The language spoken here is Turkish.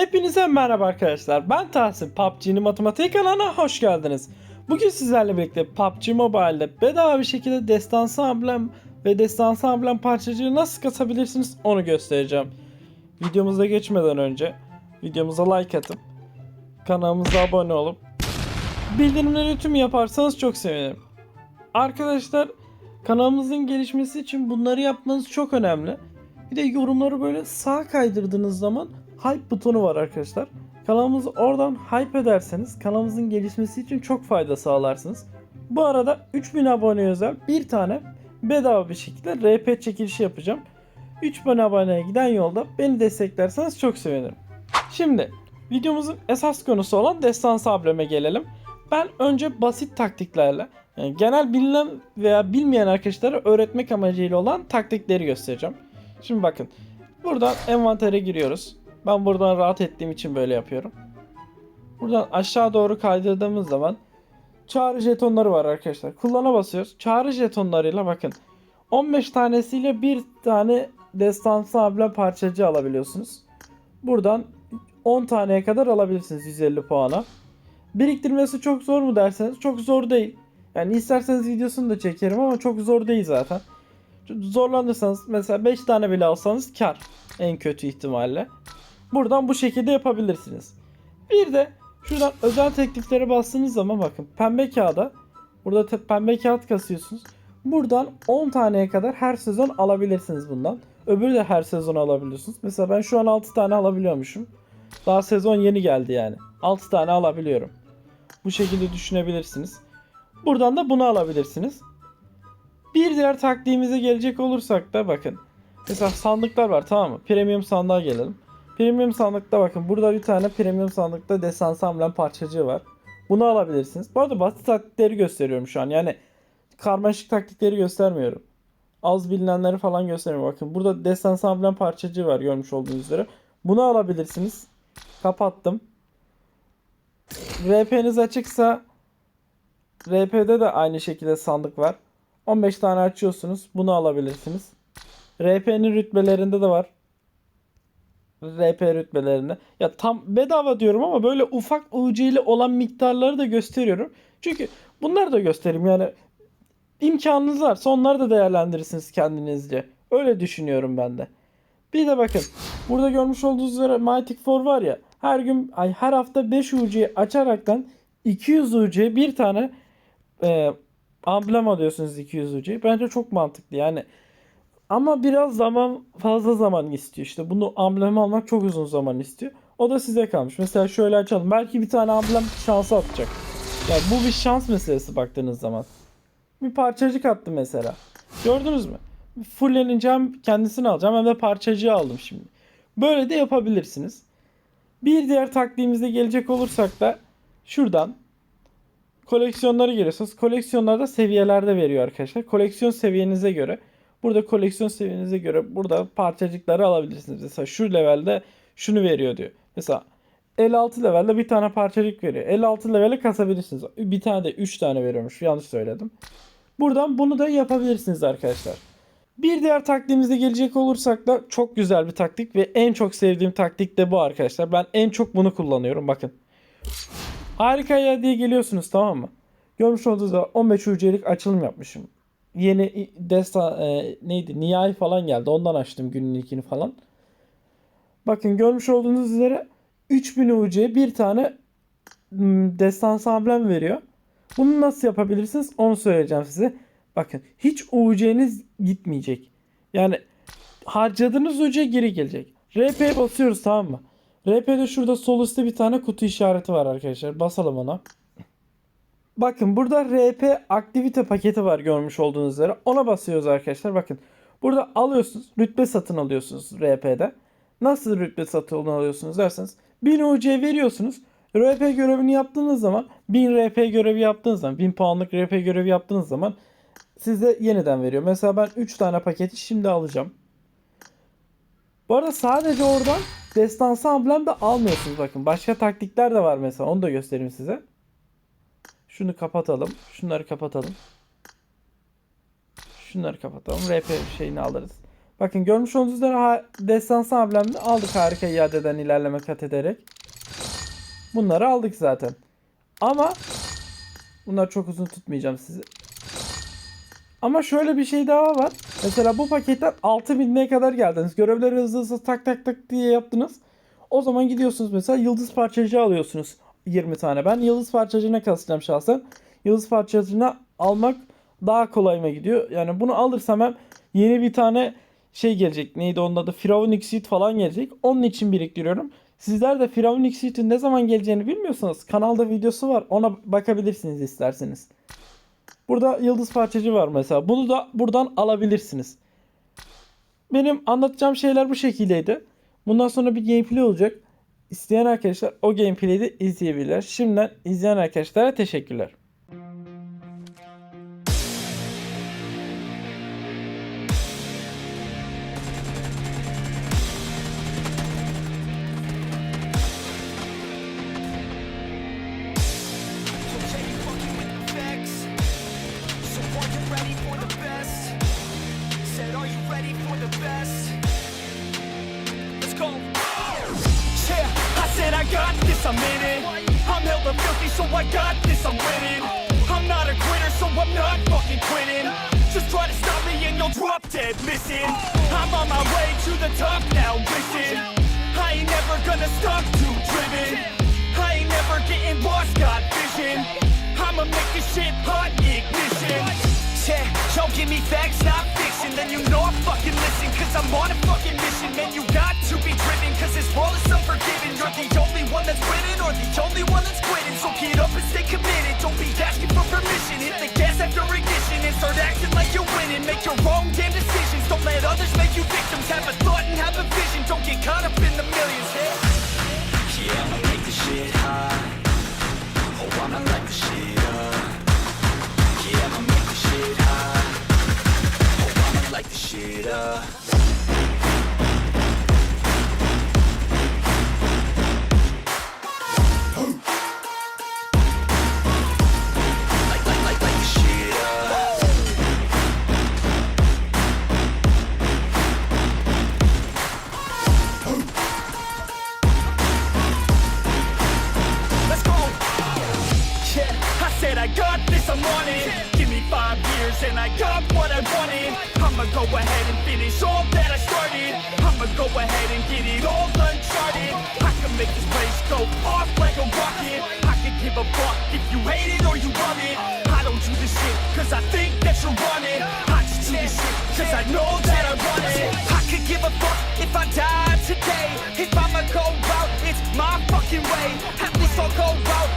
Hepinize merhaba arkadaşlar. Ben Tahsin. PUBG'nin matematik kanalına hoş geldiniz. Bugün sizlerle birlikte PUBG Mobile'de bedava bir şekilde destansı amblem ve destansı amblem parçacığı nasıl kasabilirsiniz onu göstereceğim. Videomuza geçmeden önce videomuza like atıp kanalımıza abone olup bildirimleri tüm yaparsanız çok sevinirim. Arkadaşlar kanalımızın gelişmesi için bunları yapmanız çok önemli. Bir de yorumları böyle sağa kaydırdığınız zaman hype butonu var arkadaşlar. Kanalımızı oradan hype ederseniz kanalımızın gelişmesi için çok fayda sağlarsınız. Bu arada 3000 abone özel bir tane bedava bir şekilde RP çekilişi yapacağım. 3000 aboneye giden yolda beni desteklerseniz çok sevinirim. Şimdi videomuzun esas konusu olan destansı ableme gelelim. Ben önce basit taktiklerle yani genel bilinen veya bilmeyen arkadaşlara öğretmek amacıyla olan taktikleri göstereceğim. Şimdi bakın. Buradan envantere giriyoruz. Ben buradan rahat ettiğim için böyle yapıyorum. Buradan aşağı doğru kaydırdığımız zaman çağrı jetonları var arkadaşlar. Kullana basıyoruz. Çağrı jetonlarıyla bakın. 15 tanesiyle bir tane destansı abla parçacı alabiliyorsunuz. Buradan 10 taneye kadar alabilirsiniz 150 puana. Biriktirmesi çok zor mu derseniz çok zor değil. Yani isterseniz videosunu da çekerim ama çok zor değil zaten. Zorlanırsanız mesela 5 tane bile alsanız kar en kötü ihtimalle. Buradan bu şekilde yapabilirsiniz. Bir de şuradan özel tekliflere bastığınız zaman bakın pembe kağıda burada pembe kağıt kasıyorsunuz. Buradan 10 taneye kadar her sezon alabilirsiniz bundan. Öbürü de her sezon alabiliyorsunuz. Mesela ben şu an 6 tane alabiliyormuşum. Daha sezon yeni geldi yani. 6 tane alabiliyorum. Bu şekilde düşünebilirsiniz. Buradan da bunu alabilirsiniz. Bir diğer taktiğimize gelecek olursak da bakın. Mesela sandıklar var tamam mı? Premium sandığa gelelim. Premium sandıkta bakın burada bir tane premium sandıkta desansı amblem parçacığı var. Bunu alabilirsiniz. Bu arada basit taktikleri gösteriyorum şu an. Yani karmaşık taktikleri göstermiyorum. Az bilinenleri falan göstermiyorum. Bakın burada desansı amblem parçacığı var görmüş olduğunuz üzere. Bunu alabilirsiniz. Kapattım. RP'niz açıksa RP'de de aynı şekilde sandık var. 15 tane açıyorsunuz. Bunu alabilirsiniz. RP'nin rütbelerinde de var. RP rütbelerinde. Ya tam bedava diyorum ama böyle ufak UC'li olan miktarları da gösteriyorum. Çünkü bunları da göstereyim yani imkanınız varsa onları da değerlendirirsiniz kendinizce. Öyle düşünüyorum ben de. Bir de bakın burada görmüş olduğunuz üzere Mythic 4 var ya her gün ay her hafta 5 UC açaraktan 200 UC bir tane e, amblem alıyorsunuz 200 UC. Bence çok mantıklı yani. Ama biraz zaman fazla zaman istiyor. İşte bunu amblem almak çok uzun zaman istiyor. O da size kalmış. Mesela şöyle açalım. Belki bir tane amblem şansı atacak. Yani bu bir şans meselesi baktığınız zaman. Bir parçacık attı mesela. Gördünüz mü? Fulleneceğim kendisini alacağım. Hem de parçacığı aldım şimdi. Böyle de yapabilirsiniz. Bir diğer taktiğimize gelecek olursak da şuradan koleksiyonları giriyorsunuz. Koleksiyonlarda seviyelerde veriyor arkadaşlar. Koleksiyon seviyenize göre burada koleksiyon seviyenize göre burada parçacıkları alabilirsiniz. Mesela şu levelde şunu veriyor diyor. Mesela 56 levelde bir tane parçacık veriyor. 56 levele kasabilirsiniz. Bir tane de 3 tane veriyormuş. Yanlış söyledim. Buradan bunu da yapabilirsiniz arkadaşlar. Bir diğer taktiğimize gelecek olursak da çok güzel bir taktik ve en çok sevdiğim taktik de bu arkadaşlar. Ben en çok bunu kullanıyorum bakın. Harika ya diye geliyorsunuz tamam mı? Görmüş olduğunuz gibi 15 UC'lik açılım yapmışım. Yeni desta e, neydi? Nihai falan geldi. Ondan açtım günün ilkini falan. Bakın görmüş olduğunuz üzere 3000 UC bir tane destansı amblem veriyor. Bunu nasıl yapabilirsiniz onu söyleyeceğim size. Bakın hiç UC'niz gitmeyecek. Yani harcadığınız UC geri gelecek. RP'ye basıyoruz tamam mı? RP'de şurada sol üstte bir tane kutu işareti var arkadaşlar. Basalım ona. Bakın burada RP aktivite paketi var görmüş olduğunuz üzere. Ona basıyoruz arkadaşlar. Bakın burada alıyorsunuz. Rütbe satın alıyorsunuz RP'de. Nasıl rütbe satın alıyorsunuz derseniz 1000 UC veriyorsunuz. RP görevini yaptığınız zaman 1000 RP görevi yaptığınız zaman 1000 puanlık RP görevi yaptığınız zaman size yeniden veriyor. Mesela ben 3 tane paketi şimdi alacağım. Bu arada sadece oradan destansı amblem de almıyorsunuz bakın. Başka taktikler de var mesela. Onu da göstereyim size. Şunu kapatalım. Şunları kapatalım. Şunları kapatalım. RP şeyini alırız. Bakın görmüş olduğunuz üzere destansı amblemini aldık harika iadeden ilerleme kat ederek. Bunları aldık zaten. Ama bunlar çok uzun tutmayacağım sizi. Ama şöyle bir şey daha var. Mesela bu paketten 6000'e kadar geldiniz. Görevleri hızlı hızlı tak tak tak diye yaptınız. O zaman gidiyorsunuz mesela yıldız parçacığı alıyorsunuz 20 tane. Ben yıldız parçacığına kasacağım şahsen. Yıldız parçacığına almak daha kolayıma gidiyor. Yani bunu alırsam hem yeni bir tane şey gelecek. Neydi onun adı? Firavun Exit falan gelecek. Onun için biriktiriyorum. Sizler de Firavun Exit'in ne zaman geleceğini bilmiyorsanız kanalda videosu var. Ona bakabilirsiniz isterseniz. Burada yıldız parçacı var mesela. Bunu da buradan alabilirsiniz. Benim anlatacağım şeyler bu şekildeydi. Bundan sonra bir gameplay olacak. İsteyen arkadaşlar o gameplay'i de izleyebilirler. Şimdiden izleyen arkadaşlara teşekkürler. Let's go. Yeah, I said I got this, I'm in it. I'm hella filthy, so I got this, I'm winning. I'm not a quitter, so I'm not fucking quitting. Just try to stop me and you'll drop dead missing. I'm on my way to the top now, listen. I ain't never gonna stop too driven. I ain't never getting lost, got vision. I'ma make this shit hot ignition. Yeah, y'all give me facts, not fiction. Then you know I fucking listen, cause I'm on a fucking mission. Man, you got to be driven, cause this world is You're the only one that's winning, or the only one that's quitting. So get up and stay committed. Don't be asking for permission. Hit the gas after ignition and start acting like you're winning. Make your own damn decisions. Don't let others make you victims. Have a thought and have a vision. Don't get caught up and I got what I wanted. I'ma go ahead and finish all that I started. I'ma go ahead and get it all uncharted. I can make this place go off like a rocket. I can give a fuck if you hate it or you love it. I don't do this shit cause I think that you're it. I just do this shit cause I know that I want it. I could give a fuck if I die today. If I'ma go out, it's my fucking way. At least I'll go out